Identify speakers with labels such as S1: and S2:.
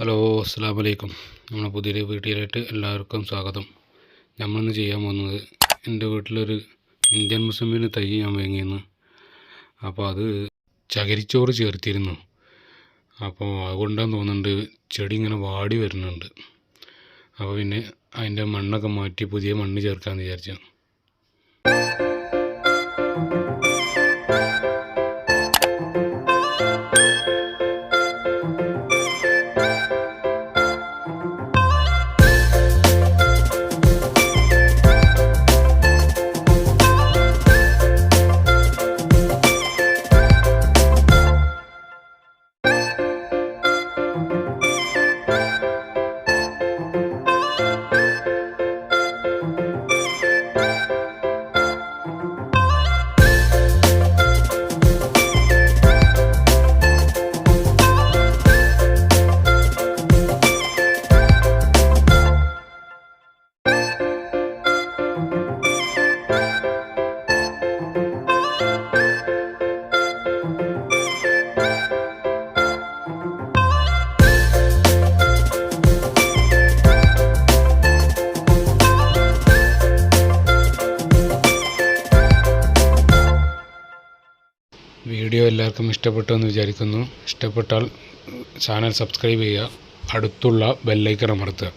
S1: Hello അസ്സാം വലൈക്കും നമ്മുടെ പുതിയൊരു വീട്ടിലായിട്ട് എല്ലാവർക്കും സ്വാഗതം. നമ്മളിന്ന് ചെയ്യാൻ പോകുന്നത് എന്റെ വീട്ടിലൊരു ഇന്ത്യൻ മുസ്ലിമിന് തൈ ഞാൻ വാങ്ങിയിരുന്നു. അപ്പോൾ അത് ചകിരിച്ചോറ് ചേർത്തിരുന്നു. അപ്പോൾ അതുകൊണ്ടാന്ന് തോന്നുന്നുണ്ട് ചെടി ഇങ്ങനെ വാടി വരുന്നുണ്ട്. അപ്പോൾ പിന്നെ അതിന്റെ മണ്ണൊക്കെ മാറ്റി പുതിയ മണ്ണ് ചേർക്കാമെന്ന് വിചാരിച്ചു. വീഡിയോ എല്ലാവർക്കും ഇഷ്ടപ്പെട്ടു എന്ന് വിചാരിക്കുന്നു. ഇഷ്ടപ്പെട്ടാൽ ചാനൽ സബ്സ്ക്രൈബ് ചെയ്യുക. അടുത്തുള്ള ബെല്ലൈക്കൺ അമർത്തുക.